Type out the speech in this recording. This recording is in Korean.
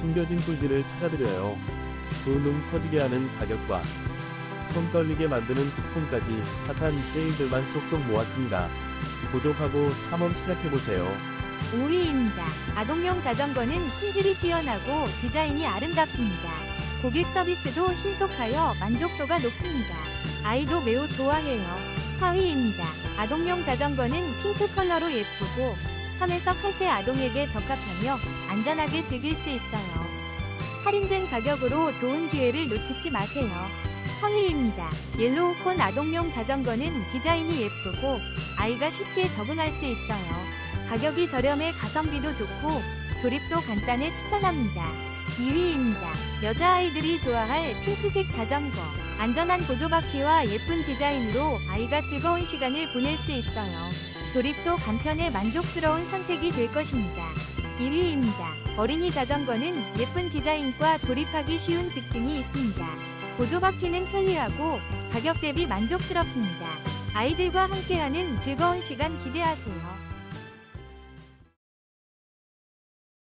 숨겨진 꿀들을 찾아드려요. 두눈 커지게 하는 가격과 손 떨리게 만드는 쿠폰까지 핫한 세일들만 쏙쏙 모았습니다. 구독하고 탐험 시작해보세요. 5위입니다. 아동용 자전거는 품질이 뛰어나고 디자인이 아름답습니다. 고객 서비스도 신속하여 만족도가 높습니다. 아이도 매우 좋아해요. 4위입니다. 아동용 자전거는 핑크 컬러로 예쁘고 3에서 8세 아동에게 적합하며 안전하게 즐길 수 있어요. 할인된 가격으로 좋은 기회를 놓치지 마세요. 3위입니다. 옐로우콘 아동용 자전거는 디자인이 예쁘고 아이가 쉽게 적응할 수 있어요. 가격이 저렴해 가성비도 좋고 조립도 간단해 추천합니다. 2위입니다. 여자아이들이 좋아할 핑크색 자전거. 안전한 보조바퀴와 예쁜 디자인으로 아이가 즐거운 시간을 보낼 수 있어요. 조립도 간편해 만족스러운 선택이 될 것입니다. 1위입니다. 어린이 자전거는 예쁜 디자인과 조립하기 쉬운 직진이 있습니다. 보조 바퀴는 편리하고 가격 대비 만족스럽습니다. 아이들과 함께하는 즐거운 시간 기대하세요.